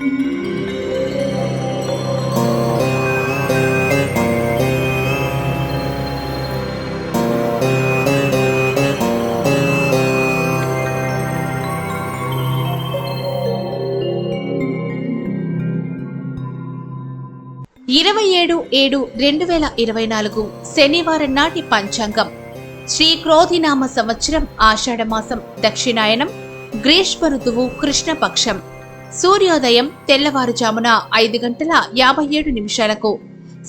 ఇరవై ఏడు ఏడు రెండు వేల ఇరవై నాలుగు శనివారం నాటి పంచాంగం. శ్రీ క్రోధినామ సంవత్సరం ఆషాఢమాసం దక్షిణాయనం గ్రీష్మ ఋతువు కృష్ణపక్షం. సూర్యోదయం తెల్లవారుజామున ఐదు గంటల యాభై ఏడు నిమిషాలకు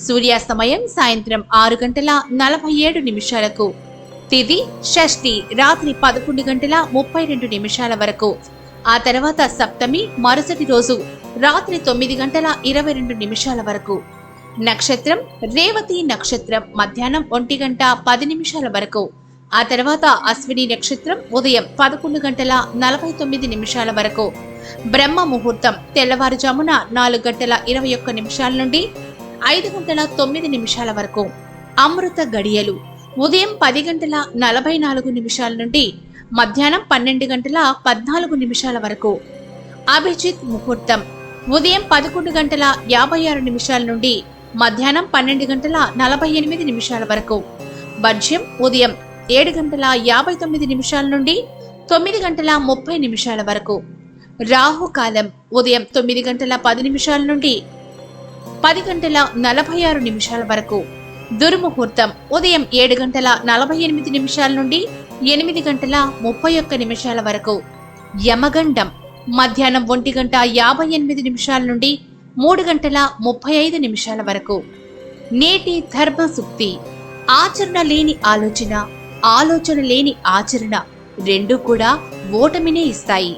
సూర్యాస్తమయం సాయంత్రం ఆరు గంటల నలభై ఏడు నిమిషాలకు తిది షష్ఠి రాత్రి పదకొండు గంటల ముప్పై రెండు నిమిషాల వరకు. ఆ తర్వాత సప్తమి మరుసటి రోజు రాత్రి తొమ్మిది గంటల ఇరవై రెండు నిమిషాల వరకు. నక్షత్రం రేవతి నక్షత్రం మధ్యాహ్నం ఒంటి గంట పది నిమిషాల వరకు. ఆ తర్వాత అశ్విని నక్షత్రం ఉదయం పదకొండు గంటల నలభై తొమ్మిది నిమిషాల వరకు. బ్రహ్మ ముహూర్తం తెల్లవారుజామున నాలుగు గంటల ఇరవై ఒక్క నిమిషాల నుండి ఐదు గంటల తొమ్మిది నిమిషాల వరకు. అమృత గడియలు ఉదయం పది గంటల నలభై నాలుగు నిమిషాల నుండి మధ్యాహ్నం పన్నెండు గంటల పద్నాలుగు నిమిషాల వరకు. అభిజిత్ ముహూర్తం ఉదయం పదకొండు గంటల యాభై ఆరు నిమిషాల నుండి మధ్యాహ్నం పన్నెండు గంటల నలభై ఎనిమిది నిమిషాల వరకు. భజ్యం ఉదయం ఏడు గంటల యాభై తొమ్మిది నిమిషాల నుండి తొమ్మిది గంటల ముప్పై నిమిషాల వరకు. రాహుకాలం ఉదయం తొమ్మిది గంటల పది నిమిషాల నుండి పది గంటల నలభై ఆరు నిమిషాల వరకు. దుర్ముహూర్తం ఉదయం ఏడు గంటల నలభై ఎనిమిది నిమిషాల నుండి ఎనిమిది గంటల ముప్పై ఒక్క నిమిషాల వరకు. యమగండం మధ్యాహ్నం ఒంటి గంట యాభై ఎనిమిది నిమిషాల నుండి మూడు గంటల ముప్పై ఐదు నిమిషాల వరకు. నేటి ధర్మసుక్తి ఆచరణ లేని ఆలోచన ఆలోచన లేని ఆచరణ రెండూ కూడా ఓటమినే ఇస్తాయి.